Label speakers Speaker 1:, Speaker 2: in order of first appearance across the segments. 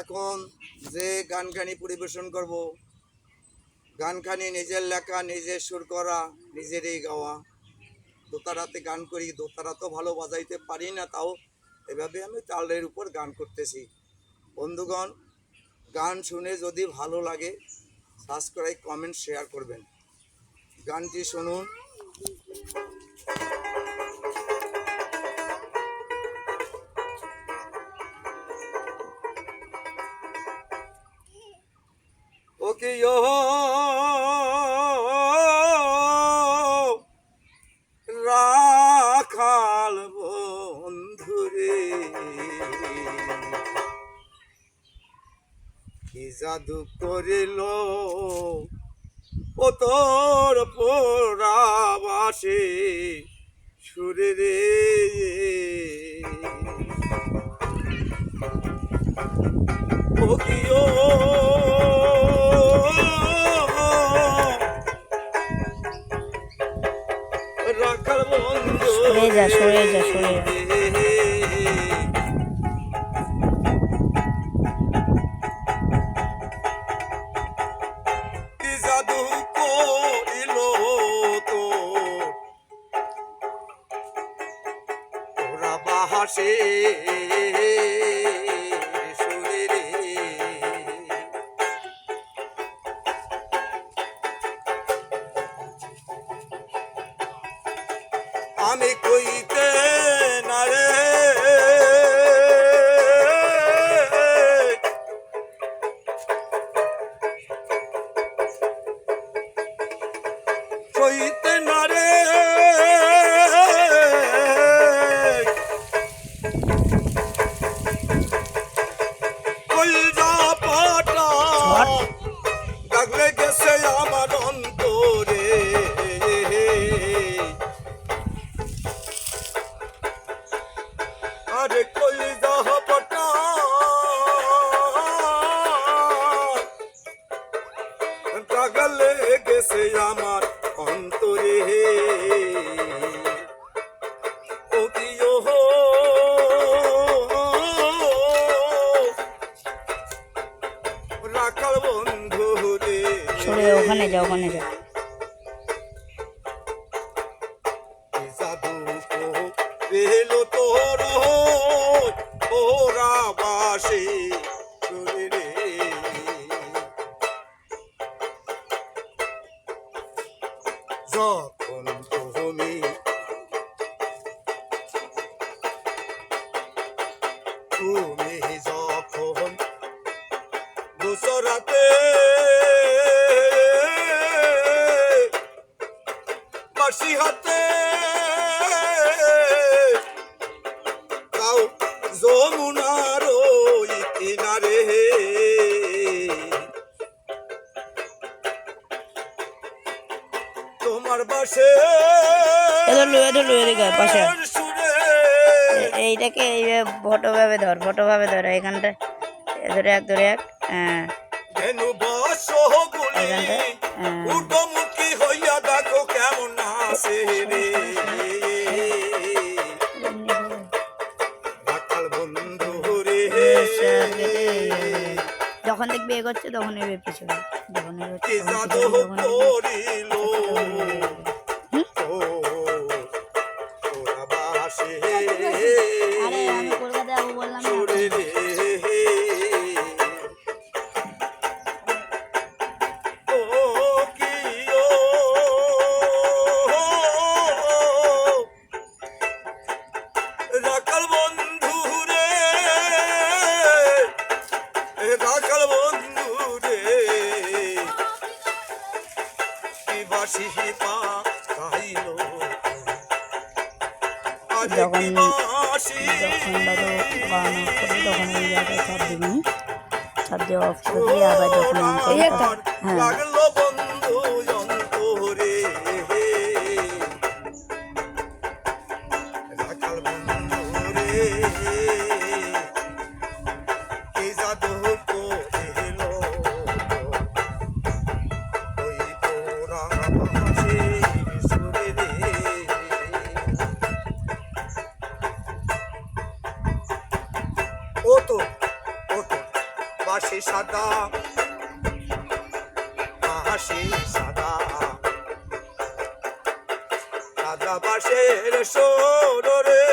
Speaker 1: এখন যে গানখানি পরিবেশন করব, গানখানি নিজের লেখা, নিজের সুর করা নিজেরই গাওয়া। দোতারাতে গান করি, দোতারা তো ভালো বাজাইতে পারি না তাও, এভাবে আমি তালের উপর গান করতেছি। বন্ধুগণ, গান শুনে যদি ভালো লাগে সাবস্ক্রাইব কমেন্ট শেয়ার করবেন। গানটি শুনুন। ওকে রাখাল বন্ধুরে জাদু করিল ও তোর পোড়াবাসে সুরে রে
Speaker 2: ওখানে যা ওখানে যা
Speaker 1: জাদু তোর ওরা বাসে রে। যখন তুমি তুমি যখন দোসরাতে বাসি হাতে। তাও যমুনার ওই কিনারে। তোমার বাসে
Speaker 2: এইটাকে এইভাবে ফটোভাবে ধর ফটোভাবে ধর এখানটা ধরে এক ধরে এক হ্যাঁ। এখানটা, হ্যাঁ।
Speaker 1: উর্ধমুখী হইয়া দেখো কেমন আসে রে রে
Speaker 2: যখন দেখবি এগোচ্ছে তখন এবে পিছনে। যখন এগোচ্ছে ধরো গান তখন ওই জায়গায় চাপ দিবি চাপ দিয়ে অফ করে দিয়ে আবার যখন তখন হ্যাঁ।
Speaker 1: বাসি সাদা। হাসি সাদা। সাদা বাসের সোরে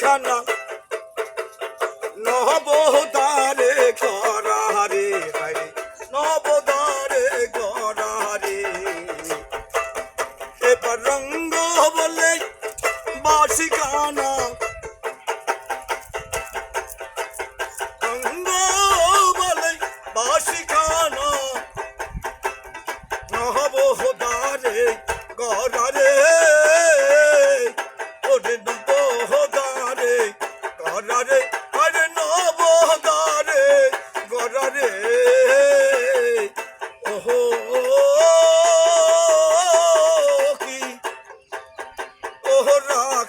Speaker 1: খানা। নবদারে গরারে হারে নবদারে গরারে এবার রঙ্গ বলে বাসি গানা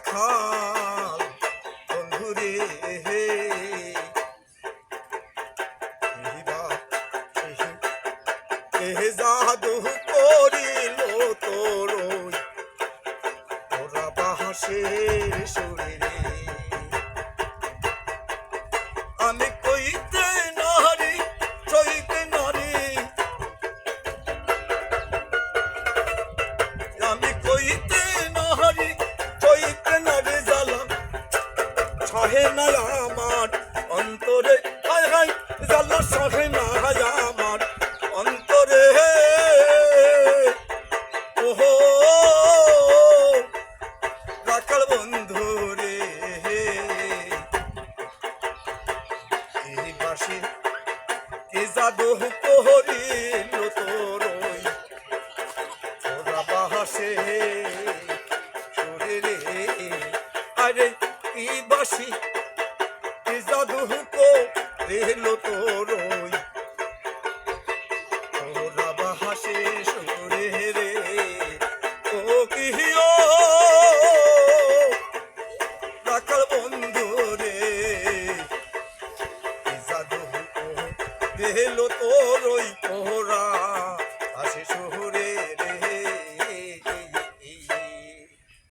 Speaker 1: রাখাল বন্ধুরে এহি এহে জাদু করিল তোর বন্ধু রে এই কে তোর আরে কি বাসি কি জাদু করিল তোর